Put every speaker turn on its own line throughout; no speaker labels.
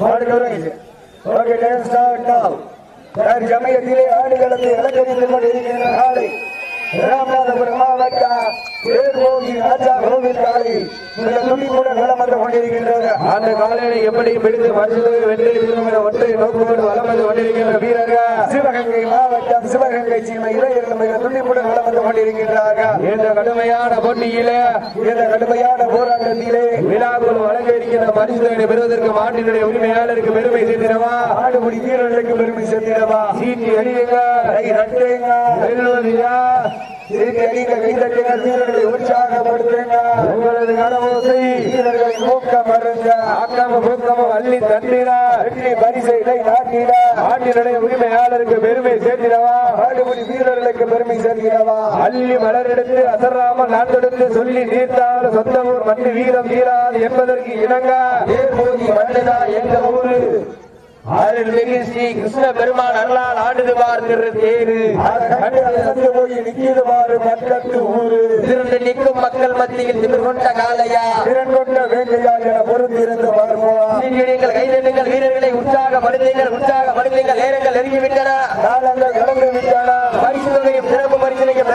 Okay time start நவ சமயத்திலே ஆடுகளத்தை அலங்கரித்துக் கொண்டிருக்கின்ற காலை ராமநாதபுரம் மாவட்டம் வளம்
அந்த காலையை எப்படி பிடித்து பரிசுகளை வெற்றி ஒற்றை நோக்கோடு வலம் வந்து கொண்டிருக்கின்ற வீரர்கள்?
சிவகங்கை மாவட்டம் சிவகங்கை சீமை இளைஞர்கள் மிக துணிப்புடன் வளம் வந்து கொண்டிருக்கின்றார்கள்.
இந்த கடுமையான போட்டியிலே
இந்த கடுமையான போராட்டத்திலே
விழாக்குழு வழங்க இருக்கின்ற பரிசுகளை பெறுவதற்கு மாட்டினுடைய உரிமையாளருக்கு பெருமை சேர்த்திடவா?
ஆடுபடி வீரர்களுக்கு பெருமை சேர்த்திடவா?
சீட்டி அடியுங்க
கை நட்டுங்க
வெல்வதியா
திருப்பி அடிக்க கைதட்டுங்க வீரர்களை உற்சாகப்படுத்துங்க.
உங்களது கனவோசை
வீரர்களை ஊக்கம் வருங்க
ஆக்காம பூக்காம அள்ளி தண்டிட
வெற்றி பரிசை நாட்டிட.
மாட்டினுடைய உரிமையாளருக்கு பெருமை சேர்த்திடவா
ஆடுபடி வீரர்களுக்கு பெருமை சேர்க்கிறவா
அள்ளி மலரெடுத்து அசராமல் நாட்டெடுத்து சொல்லி நீர்த்தால் சொந்த ஊர் மண்ணு வீரம் வீராது என்பதற்கு இணங்க.
தேர்போதி மண்ணுதா எங்க ஊரு.
அருள்மிகு ஸ்ரீ கிருஷ்ண பெருமான் அருளால் பார்க்கிற தேரு.
போய் ஊரு.
திரண்டு நிற்கும் மக்கள் மத்தியில் திமிர் கொண்ட காலையா
திறன் கொண்ட வேங்கையா என பார்ப்போம்.
நீங்கள் கைதட்டுங்கள் வீரர்களை உற்சாகப்படுத்துங்கள் உற்சாகப்படுத்துங்கள் நேரங்கள் நெருங்கிவிட்டன.
காலங்கள் கடந்து விட்டன
பரிசு தொகையும் சிறப்பு பரிசனையும்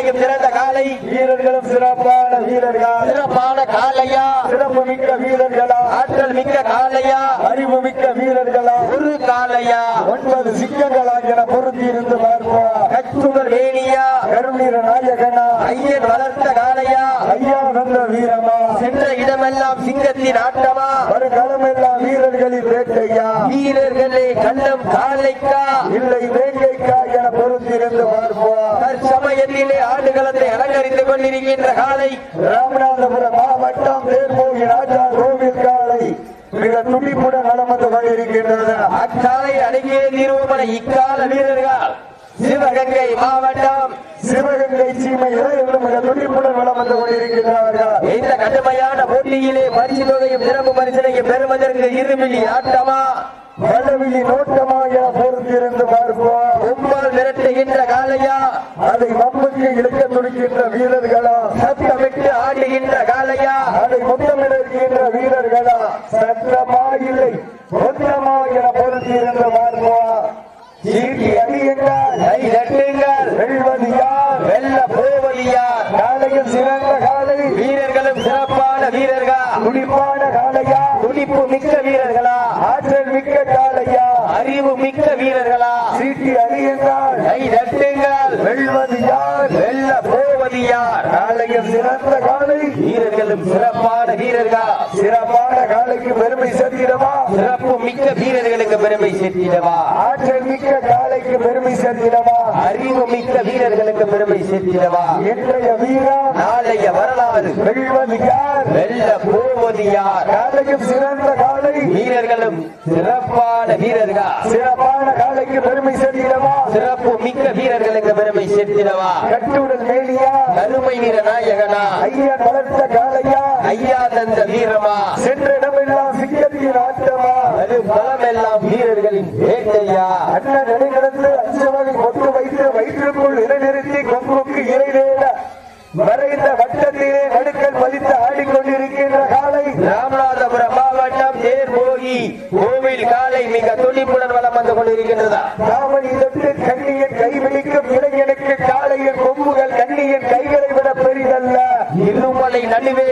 காலையும் சிறந்த காலை.
வீரர்களும் சிறப்பான வீரர்கள்.
சிறப்பான காலையா.
சிறப்பு மிக்க வீரர்களா.
ஆற்றல் மிக்க காலையா.
அறிவு மிக்க வீரர்களா.
ஒரு காலையா.
ஒன்பது சிங்கங்களா என பொருந்தி இருந்து பார்ப்போம்.
கச்சுடர் வேணியா.
கருணீர நாயகனா.
ஐயன் வளர்த்த காலையா.
ஐயா வந்த வீரமா.
சென்ற இடமெல்லாம் சிங்கத்தின் ஆட்டமா.
வருகாலம் எல்லாம் வீரர்களின் வேட்டையா
வீரர்களே கண்ணம் காலைக்கா.
இல்லை வேங்கைக்கா என பொருந்தி இருந்து பார்ப்போம்.
சமயத்திலே ஆண்டுகளத்தை அலங்கரித்துக் கொண்டிருக்கின்ற காலை
ராமநாதபுரம் மாவட்டம் தேர்மோகி ராஜா கோவில் காலை. மிக துடிப்புடன் நடந்து கொண்டிருக்கின்றது.
அக்காலை அடங்கிய நிறுவன இக்கால வீரர்கள். சிவகங்கை மாவட்டம்.
சிவகங்கை சீமை மிக துடிப்புடன் வளம் வந்து கொண்டிருக்கிறார்கள்
இந்த கடுமையான போட்டியிலே பரிசு தொகையும் சிறப்பு பரிசனையும் பெறுவதற்கு இருமிழி ஆட்டமா?
வடவிழி நோட்டமா என பொறுத்திருந்து பார்ப்போம்.
கும்பல் காலையா
அதை வம்புக்கு இழுக்க துடிக்கின்ற வீரர்களா?
சத்தமிட்டு ஆடுகின்ற காலையா
அதை முத்தமிட இருக்கின்ற வீரர்களா? சத்தமா இல்லை மொத்தமா என பொறுத்திருந்து பார்ப்போம்? சீட்டி அடியுங்கள்
கை தட்டுங்கள்.
வெல்வது யார்
வெல்ல போவது யார்
காலையில் சிறந்த காலை
வீரர்களும் சிறப்பான வீரர்களா?
துடிப்பான காலையா
துடிப்பு மிக்க வீரர்களா?
ஆற்றல் மிக்க காலையா
அறிவு மிக்க வீரர்களா?
சீட்டி
கை தட்டுங்கள்.
வெல்வது யார்
வெல்ல போவது யார்
காலையில் சிறந்த காலை.
வீரர்களும் சிறப்பான வீரர்கள்.
சிறப்பான காலைக்கு பெருமை சேர்த்திடவா?
சிறப்பு மிக்க வீரர்களுக்கு பெருமை சேர்த்திடவா?
ஆற்றல் மிக்க காலைக்கு பெருமை சேர்த்திடவா?
அறிவு மிக்க வீரர்களுக்கு பெருமை சேர்த்திடவா?
இன்றைய வீரா
நாளைய வரலாறு.
வெல்வது யார்
வெல்ல போவது யார்
காலையில் சிறந்த காலை.
வீரர்களும் சிறப்பான வீரர்கள்.
சிறப்பான
சிறப்பு மிக்க வீரர்களுக்கு பெருமை சேர்த்திடவா?
கட்டுடல் மேலியா.
கருமை வீர நாயகனா?
ஐயன் வளர்த்த காலையா
ஐயா தந்த வீரமா?
சென்ற இடமெல்லாம் சிங்கத்தின் ஆட்டமா?
அது பலமெல்லாம் வீரர்களின் வேட்டையா?
அண்ணன் நிலைநிறுத்து அஞ்சு வகை கொண்டு வைத்து வயிற்றுக்குள் இறைநிறுத்தி கொம்புக்கு இறைநேட மறைந்த வட்டத்திலே நடுக்கல் பதித்து ஆடிக்கொண்டிருக்கின்ற காலை
ராமநாதபுரம் மாவட்டம் தேர்போகி. கோவில் காலை மிக துணிப்புடன் வலம் வந்து கொண்டிருக்கின்றதா?
காவலி தொட்டு கண்ணியன் கைவிழிக்கும் இளைஞனுக்கு காளையின் கொம்புகள் கண்ணியன் கைகளை விட பெரிதல்ல.
இருமலை நடுவே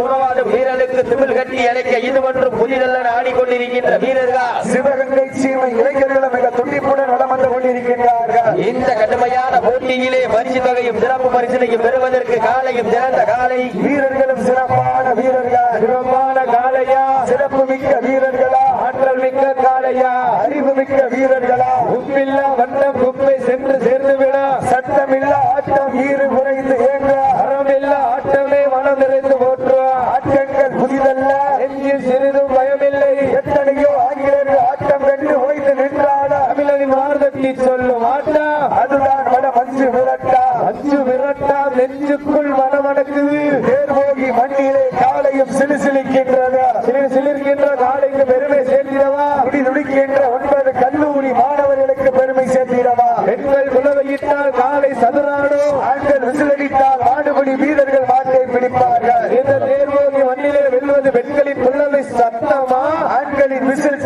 உறவாடும் வீரனுக்கு திமிழ் கட்டி அழைக்க இது ஒன்றும் புதிதல்ல ஆடிக்கொண்டிருக்கின்ற வீரர்கள்.
சிவகங்கை சீமை இளைஞர்களும் மிக துடிப்புடன் வளம் வந்து கொண்டிருக்கின்றார்கள்.
இந்த கடுமையான போட்டியிலே பரிசு தொகையும் சிறப்பு பரிசனையும் பெறுவதற்கு காலையும் சிறந்த காலை
வீரர்களும் சிறப்பான வீரர்கள்? சிறப்பான காளையா? சிறப்பு மிக்க வீரர்களா? ஆற்றல் மிக்க காளையா? அறிவு மிக்க வீரர்களா உப்பில்லா வண்ணம் குப்பை சென்று சேர்ந்து விட சட்டமில்லா ஆட்டம் வீறு குறைந்து ஏங்க அறமில்லா ஆட்டமே மனம் நிறைந்து போற்று ஆட்டங்கள் புதிதல்ல நெஞ்சில் சிறிதும் பயமில்லை எத்தனையோ ஆங்கிலேயர்கள் ஆட்டம் கண்டு ஓய்ந்து நின்றான தமிழனின் மார்தட்டி சொல்லும் ஆட்டம் அதுதான் வட மஞ்சு விரட்டா மஞ்சு விரட்டா நெஞ்சுக்குள் மனமடக்குது தேர்வோகி மண்ணிலே காலையும் சிலுசிலிக்கின்றது சிலிர் சிலிர்கின்ற காலைக்கு பெருமை சேர்த்திடவா துடி துடிக்கின்ற ஒன்பது கல்லூரி மாணவர்களுக்கு பெருமை சேர்த்திடவா பெண்கள் குலவையிட்டால் காலை சதுராடும் ஆண்கள் விசிலடித்தால் மாடுபிடி வீரர்கள் மாட்டை பிடிப்பார்கள் இந்த தேர்வோகி மண்ணிலே வெல்வது பெண்களின் குள்ளவை சத்தமா ஆண்களின் விசில்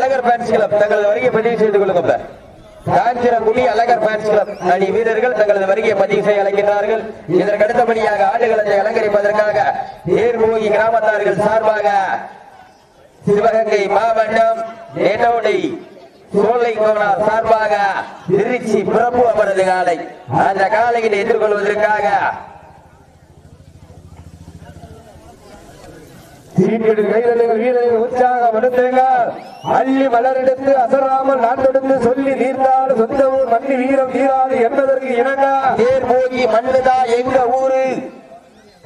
அழகர் ஃபேன்ஸ் கிளப் தங்களது வருகை பதிவு செய்து கொள்ளுங்க காஞ்சிரங்குடி அழகர் ஃபேன்ஸ் கிளப் அணி வீரர்கள் தங்களது வருகையை பதிவு செய்ய அழைக்கிறார்கள் இதற்கு அடுத்தபடியாக ஆடுகளத்தை அலங்கரிப்பதற்காக ஏர்மூகி கிராமத்தார்கள் சார்பாக சிவகங்கை மாவட்டம் நெட்டோடை சோலை கோனார் சார்பாக திருச்சி பிரபு அவரது காலை. அந்த காலையில் எதிர்கொள்வதற்காக
சீட்டிடு கைதலுங்கள் வீரர்கள் உற்சாகம் எடுத்துங்கள் அள்ளி மலரெடுத்து அசராமல் நான் சொல்லி நீர்ந்தால் சொந்த ஊர் மண்ணி வீரம் தீராது என்பதற்கு இணங்க.
தேர்மூகி மண்ணுதா எங்க ஊரு?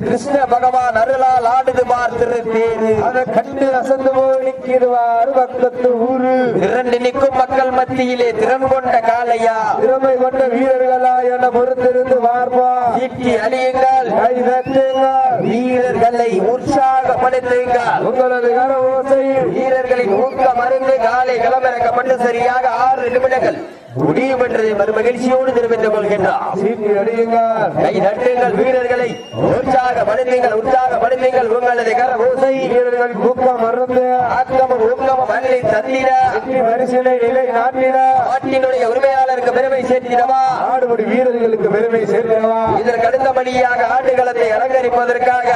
கிருஷ்ண பகவான் அருளால் ஆடுது பார் திருத்தேரு.
அதை கண்டு அசந்து போய் நிற்கிறவாறு பக்கத்து ஊரு.
திரண்டு நிற்கும் மக்கள் மத்தியிலே திறன் கொண்ட காளையா?
திறமை கொண்ட வீரர்களா என பொறுத்திருந்து பார்ப்பா
சீட்டி அழியுங்கள்
கை தட்டுங்கள்.
வீரர்களை உற்சாகப்படுத்துங்கள்.
உங்களது கர ஓசை.
வீரர்களின் ஊக்கம் அறிந்து காலை களமிறக்கப்பட்டு சரியாக ஆறு நிமிடங்கள். முடிவு பெற்றதை மறுமகிழ்ச்சியோடு தெரிவித்துக் கொள்கின்றார்.
கை நட்டுங்கள்
கை தட்டுங்கள் வீரர்களை. உற்சாகப்படுத்துங்கள் உற்சாகப்படுத்துங்கள் உங்களது கர ஓசை
வீரர்கள்
ஆக்கமும் ஊக்கமும் தந்திட.
நிலை நாட்டிட
நாட்டினுடைய உரிமையாளருக்கு பெருமை சேர்த்திடவா?
ஆடுபடி வீரர்களுக்கு பெருமை சேர்த்திடவா
இதற்கு அடுத்தபடியாக ஆட்டுகளத்தை அலங்கரிப்பதற்காக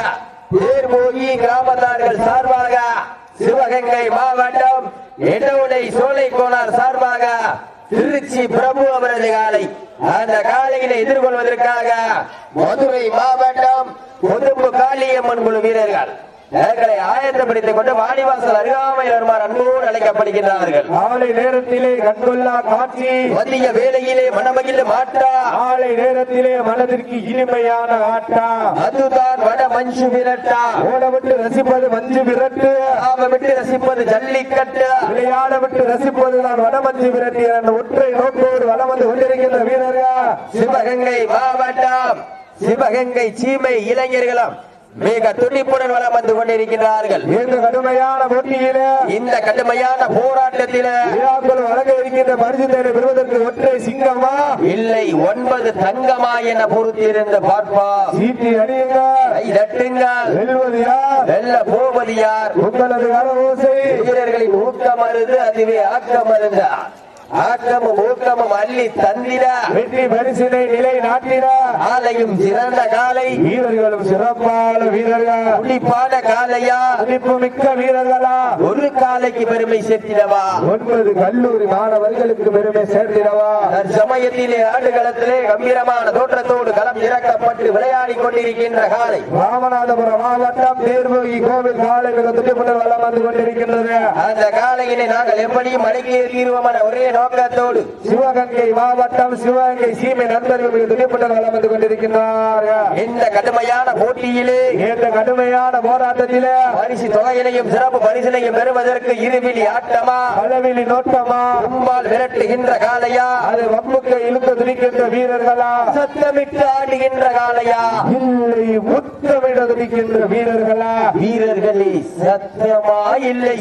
தேர்மோகி கிராமத்தார்கள் சார்பாக சிவகங்கை மாவட்டம் எடவுடை சோலை கோனார் சார்பாக திருச்சி பிரபு அவரது காலை. அந்த காலையினை எதிர்கொள்வதற்காக மதுரை மாவட்டம் பொதுப்பு காளியம்மன் குழு வீரர்கள். தங்களை ஆயத்தப்படுத்திக் கொண்டு வாடிவாசல் அருகாமையில் வருமாறு அன்போடு அழைக்கப்படுகின்றார்கள்.
காலை நேரத்திலே கண்கொள்ளா காட்சி.
மதிய வேளையிலே மணமகிழ் மாற்றா
காலை நேரத்திலே மனதிற்கு இனிமையான ஆட்டா.
அதுதான் வட மஞ்சு விரட்டா
ஓட விட்டு ரசிப்பது மஞ்சு விரட்டு
விட்டு ரசிப்பது ஜல்லிக்கட்டு.
விளையாட விட்டு ரசிப்பதுதான் வடமஞ்சு விரட்டு என்ற ஒற்றை நோக்கோடு வலம் வந்து கொண்டிருக்கின்ற வீரர்கள்.
சிவகங்கை மாவட்டம் சிவகங்கை சீமை இளைஞர்களும். மிக துடிப்புடன் வலம் வந்து கொண்டிருக்கிறார்கள்
இந்த கடுமையான போட்டியிலே
இந்த கடுமையான போராட்டத்தில
விழாக்கள் வழங்க இருக்கின்ற பரிசு தேவை பெறுவதற்கு ஒற்றை சிங்கமா?
இல்லை ஒன்பது தங்கமா என பொறுத்திருந்து பார்ப்பா.
சீட்டி அடியுங்கள்
கை தட்டுங்கள்
வெல்வது யார்
வெல்ல போவது யார்?
உங்களது
வீரர்களின் ஊக்கம் மருந்து அதுவே ஆக்கம் மருந்த ஆக்கமும் ஊக்கமும் அள்ளி தந்திட.
வெற்றி பரிசினை நிலை நாட்டிட.
காலையும் சிறந்த காலை.
வீரர்களும் சிறப்பான வீரர்கள்.
துடிப்பான காலையா?
துடிப்பு மிக்க வீரர்களா?
ஒரு காலைக்கு பெருமை சேர்த்திடவா?
ஒன்பது கல்லூரி மாணவர்களுக்கு பெருமை சேர்த்திடவா?
தற்சமயத்திலே ஆடுகளத்திலே கம்பீரமான தோற்றத்தோடு களம் இறக்கப்பட்டு விளையாடி கொண்டிருக்கின்ற காலை.
ராமநாதபுரம் மாவட்டம் தேர்வோகி கோவில் காலை மிக துடிப்புடன் வளம் வந்து கொண்டிருக்கின்றது.
அந்த காலையினை நாங்கள் எப்படியும் அடக்கிய தீர்வோம் என ஒரே நோக்கத்தோடு
சிவகங்கை மாவட்டம் சிவகங்கை சீமை நண்பர்கள் மிக துடிப்புடன் வளம் வந்து கொண்டிருக்கின்றார்கள்.
இந்த கடுமையான போட்டியிலே
இந்த கடுமையான போராட்டத்திலே
பரிசு தொகையினையும் சிறப்பு பரிசினையும் பெறுவதற்கு இருவிழி ஆட்டமா?
அளவிலி நோட்டமா?
கும்பால் விரட்டுகின்ற காலையா
அது வம்புக்கு இழுத்து துடிக்கின்ற வீரர்களா?
சத்தமிட்டு ஆடுகின்ற காலையா
இல்லை முத்தமிட துடிக்கின்ற வீரர்களா?
வீரர்களே சத்தமா இல்லை.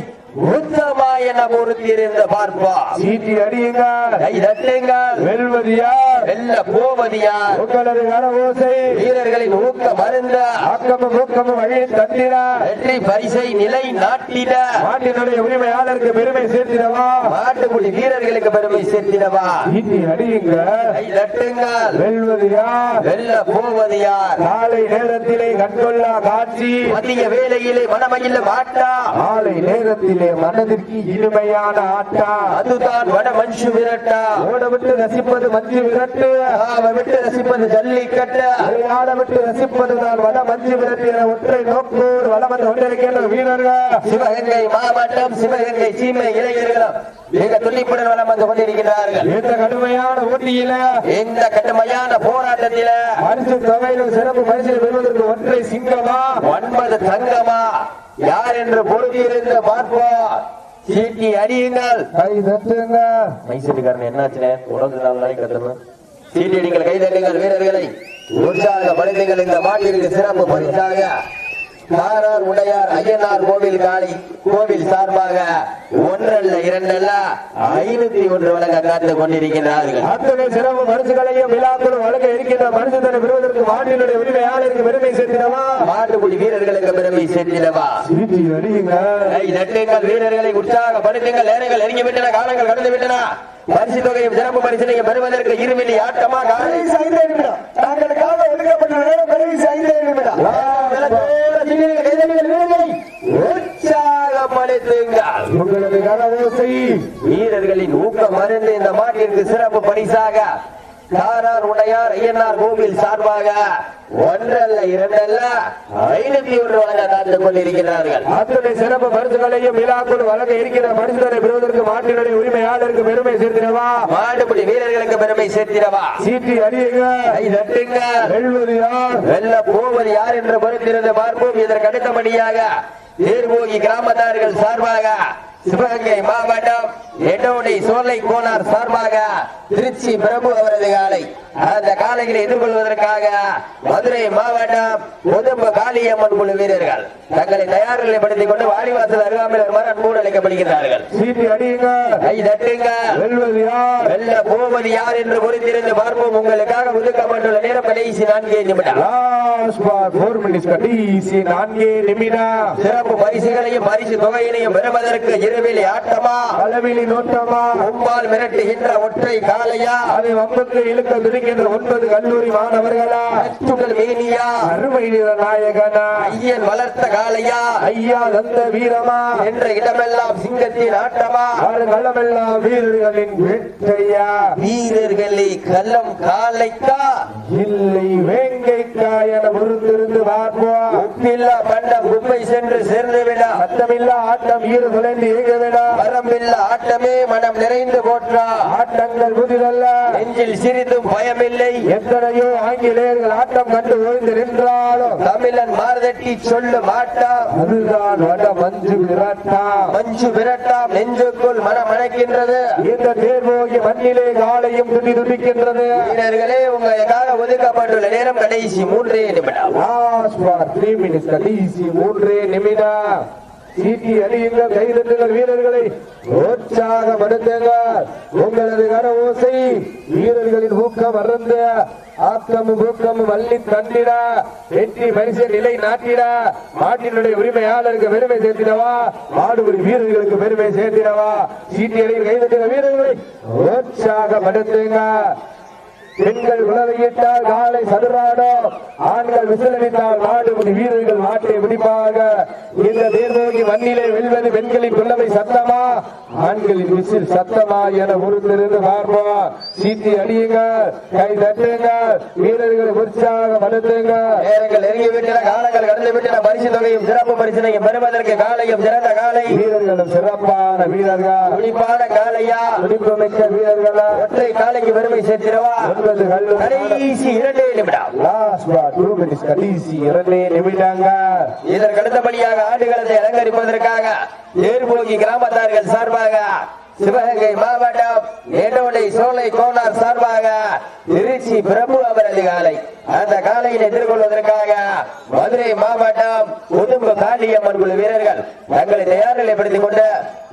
உத்தமா என பொறுத்திருந்த பார்ப்பா
சீட்டி அடியுங்கள்.
கை தட்டுங்கள்.
வெல்வது யார்
வெல்ல போவது யார்
உங்களது
வீரர்களின் ஊக்க மருந்த.
ஆக்கமும் ஊக்கமும் வழி தந்திட
வெற்றி பரிசை நிலை நாட்டிட.
நாட்டினுடைய உரிமையாளருக்கு பெருமை சேர்த்திடவா?
நாட்டுக்குடி வீரர்களுக்கு பெருமை சேர்த்திடவா?
சீட்டி அடியுங்கள்.
கை தட்டுங்கள்.
வெல்வது யார்
வெல்ல போவது யார்
காலை நேரத்திலே கண்கொள்ளா காட்சி.
மதிய வேளையிலே மனமகிழ மாட்டா.
காலை நேரத்திலே மனதிற்கு இனிமையான ஆட்டா
அதுதான் வட மஞ்சு விரட்டா.
ஓட விட்டு ரசிப்பது மஞ்சு விரட்டு.
விட்டு ரசிப்பது ஜல்லிக்கட்டு
விளையாட விட்டு ரசிப்பதுதான் வட மஞ்சு விரட்டு என ஒற்றை நோக்கோடு வலம் வந்து கொண்டிருக்கின்ற வீரர்கள்.
சிவகங்கை மாவட்டம் சிவகங்கை சீமை இளைஞர்களும் மிக துடிப்புடன் வலம் வந்து கொண்டிருக்கிறார்கள்
இந்த கடுமையான போட்டியில
இந்த கடுமையான போராட்டத்தில
பரிசு தொகையிலும் சிறப்பு பரிசில் பெறுவதற்கு ஒற்றை சிங்கமா?
ஒன்பது தங்கமா? யார் என்று பொருத்தியிருந்து பார்ப்போம் சீட்டி அடியுங்கள்.
கை தட்டுங்க
மைசூட்டுக்காரன் என்னாச்சுனே? உடம்பு நாளைக்கு கட்டணும் சீட்டி அடிங்கள் கைதட்டுங்கள் வீரர்களை. உற்சாக மனிதர்கள் இந்த மாட்டிற்கு சிறப்பு பரிசாக. காரார் உடையார் ஐயனார் கோவில் காளை. கோவில் சார்பாக ஒன்றல்ல இரண்டல்ல ஐநூத்தி ஒன்று வழங்க காத்து கொண்டிருக்கிறார்கள்
அத்தனை சிறப்பு பரிசுகளையும் விழாக்களும் வழங்க இருக்கின்ற மனுஷனை பெறுவதற்கு மாநிலுடைய உரிமையாளருக்கு பெருமை சேர்த்திடவா?
மாட்டுக்குடி வீரர்களுக்கு பெருமை சேர்த்திடவா? நட்டுங்கள் வீரர்களை உற்சாகப்படுத்துங்கள். நேரங்கள் நெருங்கி விட்டன காலங்கள் கடந்து விட்டன பரிசு தொகையும் சிறப்பு பரிசனையும் பெறுவதற்கு இருமில்லி ஆட்டமா
கடைசி ஐந்தே நிமிடம். தாங்களுக்காக ஒதுக்கப்பட்ட நேரம் கடைசி ஐந்தே நிமிடம். உங்களது
வீரர்களின் ஊக்கம் மருந்து இந்த மாட்டிற்கு சிறப்பு பரிசாக காரார் உடையார் ஐயனார் கோவில் சார்பாக ஒன்றல்ல இரண்டல்ல ஐநூத்தி ஒன்று வழங்க காத்து கொண்டிருக்கிறார்கள்.
அத்தனை சிறப்பு பரிசுகளையும் விழாக்குள் வழங்க இருக்கிற மனுஷனை பெறுவதற்கு மாட்டினுடைய உரிமையாளருக்கு பெருமை சேர்த்திடவா?
மாட்டுப்பிடி வீரர்களுக்கு பெருமை சேர்த்திடவா?
சீட்டி அடியுங்க
கை தட்டுங்க.
வெல்வது யார்?
வெல்ல போவது யார் என்று பொறுத்திருந்து பார்ப்போம். இதற்கு அடுத்தபடியாக தேர்வோகி கிராமத்தார்கள் சார்பாக சிவகங்கை மாவட்டம் எடோடி சோலை கோனார் சார்பாக திருச்சி பிரபு அவரது காலை. அந்த காலைகளை எதிர்கொள்வதற்காக மதுரை மாவட்டம் உதம்ப காளியம்மன் குழு வீரர்கள் தங்களை தயார் நிலைப்படுத்திக் கொண்டு வாடிவாசல் அருகாமையில் வருமாறு அன்போடு அழைக்கப்படுகிறார்கள் கை தட்டுங்க வெல்ல போவது யார் என்று பொறுத்திருந்து பார்ப்போம். உங்களுக்காக ஒதுக்கப்பட்டுள்ள நேரம் கடைசி நான்கே நிமிடம்.
கடைசி நான்கே நிமிடம்.
சிறப்பு பரிசுகளையும் பரிசு தொகையினையும் பெறுவதற்கு இருவில் ஆட்டமா?
அளவிலி நோட்டமா?
உம்மால் மிரட்டுகின்ற ஒற்றை காலையா
அதை வம்புக்கு இழுக்க துடிக்கின்ற ஒன்பது கல்லூரி மாணவர்களா?
துகள் மேனியா?
அருமை நாயகனா?
ஐயன் வளர்த்த காலையா
ஐயா தந்த வீரமா?
என்ற இடமெல்லாம் சிங்கத்தின் ஆட்டமா?
ஆறு களமெல்லாம் வீரர்களின் வெற்றையா?
வீரர்களே கள்ளம் காலைக்கா
இல்லை வேங்கைக்கா என பொறுத்திருந்து பார்ப்போம்.
உப்பில்லா பண்டம் குப்பை சென்று சேர்ந்து விட.
சத்தமில்லா ஆட்டம் ஈர சுழந்து இயங்க விடா
வரம்பில்லா ஆட்டமே மனம் நிறைந்து போற்றா.
ஆட்டங்கள் புதிதல்ல.
நெஞ்சில் சிறிதும் பயமில்லை.
எத்தனையோ ஆங்கிலேயர்கள் ஆட்டம் கண்டு ஓய்ந்து நின்றாலும்
தமிழன் மார்தட்டி சொல்ல மாட்டான்
அதுதான் வட மஞ்சு விரட்டா.
மஞ்சு விரட்டாம் நெஞ்சுக்குள் மனம் அணைக்கின்றது.
இந்த தேர்வோகி மண்ணிலே காலையும் துடி துடிக்கின்றது
வீரர்களே உங்களுக்காக ஒதுக்கப்பட்டுள்ள நேரம் கடைசி மூன்றே நிமிடம்.
கடைசி மூன்றே நிமிடம். சீட்டி அடியுங்கள் கைதட்டுங்கள் வீரர்களை. உற்சாகப்படுத்துங்கள். உங்களது கன ஓசை வீரர்களின் ஊக்கம் மறந்த ஆக்கமும் ஊக்கமும் வள்ளி தந்திட வெற்றி பரிசு நிலை நாட்டிட மாட்டினுடைய உரிமையாளருக்கு பெருமை சேர்த்திடவா? மாடுபடி வீரர்களுக்கு பெருமை சேர்த்திடவா? சீட்டி அணியில் கைதட்டுங்கள் வீரர்களை. உற்சாகப்படுத்துங்க பெண்கள் உணவையிட்டால் காலை சதுராடும் ஆண்கள் விசிலடித்தால் நாடுபடி வீரர்கள் நாட்டை பிடிப்பாக. இந்த தேர்தோகி மண்ணிலே வெல்வது பெண்களின் உள்ளவை சத்தமா? ஆண்களின் விசில் சத்தமா என பொறுத்திருந்து பார்ப்போம். சீட்டி அடியுங்க கை தட்டுங்க வீரர்களை உற்சாகப்படுத்துங்க
நேரங்கள் நெருங்கி விட்டன காலங்கள் கடந்து விட்டன பரிசு தொகையும் சிறப்பு பரிசனையும் பெறுவதற்கு காலையும் சிறந்த காலை.
வீரர்களும் சிறப்பான வீரர்கள்.
துடிப்பான காலையா?
துடிப்புமிக்க வீரர்களா?
ஒற்றை காலைக்கு பெருமை சேர்த்திடவா? இதற்கு அடுத்தபடியாக ஆடுகளத்தை அலங்கரிப்பதற்காக ஏர்போகி கிராமத்தார்கள் சார்பாக சிவகங்கை மாவட்டம் ஏட்டோடை சோலை கோனார் சார்பாக திருச்சி பிரபு அவரது காலை அந்த காலையில் எதிர்கொள்வதற்காக மதுரை மாவட்டம் உடும்பு காளியம்மன் குழு வீரர்கள் தங்களை தயார் நிலைப்படுத்திக் கொண்டு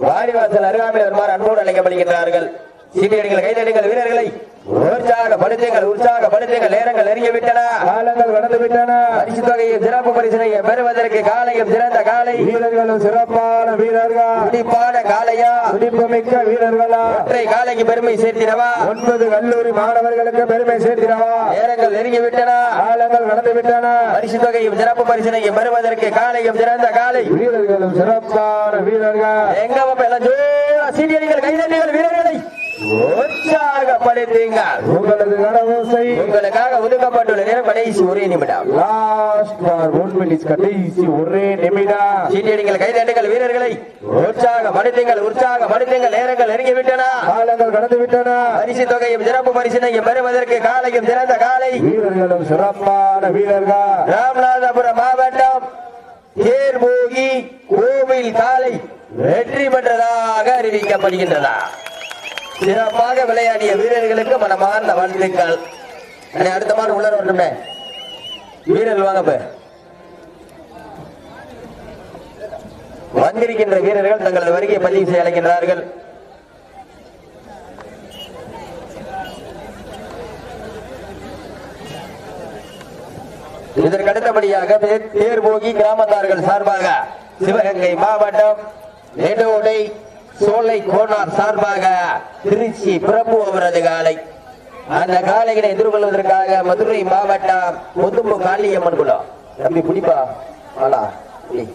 வாடிவாசல் அருகாமையில் வருமாறு அன்போடு அழைக்கப்படுகின்றார்கள். சீட்டியடிகள் கைதடிகள் வீரர்களை. உற்சாகப்படுத்துங்கள் உற்சாகப்படுத்துங்கள் நேரங்கள் நெருங்கி விட்டன
காலங்கள் கடந்து விட்டன
பரிசு தொகையை சிறப்பு பரிசனையை பெறுவதற்கு காலையும் சிறந்த காலை.
வீரர்களும் சிறப்பான வீரர்கள்.
துடிப்பான காலையா
துடிப்புமிக்க வீரர்களா?
ஒற்றை காலைக்கு பெருமை சேர்த்திடவா?
ஒன்பது கல்லூரி மாணவர்களுக்கு பெருமை சேர்த்திடவா?
நேரங்கள் நெருங்கி விட்டன
காலங்கள் கடந்து விட்டன
பரிசு தொகையும் சிறப்பு பரிசனையும் பெறுவதற்கு காலையும் சிறந்த காலை
வீரர்களும் சிறப்பான வீரர்கள்.
எங்க எல்லாம் சீட்டியடிகள் கைதட்டிகள் வீரர்களை. உற்சாகப்படுத்துங்கள்
உங்களது கரவோசை
உங்களுக்காக ஒதுக்கப்பட்டுள்ள நேரம் கடைசி ஒரே நிமிடம்.
லாஸ்ட் ஃபார் ஒன் மினிட்ஸ் கடைசி ஒரே நிமிடம்.
சீட்டியடிகள் கைதட்டுங்கள் வீரர்களை. உற்சாகப்படுத்துங்கள் உற்சாகப்படுத்துங்கள் நேரங்கள் நெருங்கி விட்டன
காலங்கள் கடந்து விட்டன
பரிசு தொகையும் சிறப்பு பரிசினையும் பெறுவதற்கு காலையும் சிறந்த காலை.
வீரர்களும் சிறப்பான வீரர்கள்.
ராமநாதபுரம் மாவட்டம் தேர்போகி கோவில் காலை வெற்றி பெற்றதாக அறிவிக்கப்படுகின்றதா சிறப்பாக விளையாடிய வீரர்களுக்கு மனமார்ந்த வாழ்த்துக்கள். அடுத்த மாதிரி உள்ள வரணுமே வீரர்கள் வாங்க வந்திருக்கின்ற வீரர்கள் தங்களது வருகையை பதிவு செய்ய அழைக்கின்றார்கள். இதற்கு அடுத்தபடியாக தேர்போகி கிராமத்தார்கள் சார்பாக சிவகங்கை மாவட்டம் நெடோடை சோலை கோனார் சார்பாக திருச்சி பிரபு அவரது காலை அந்த காலைகளை எதிர்கொள்வதற்காக மதுரை மாவட்டம் முதும்பு காளியம்மன் குளம் தம்பி பிடிப்பா ஆளா புடி.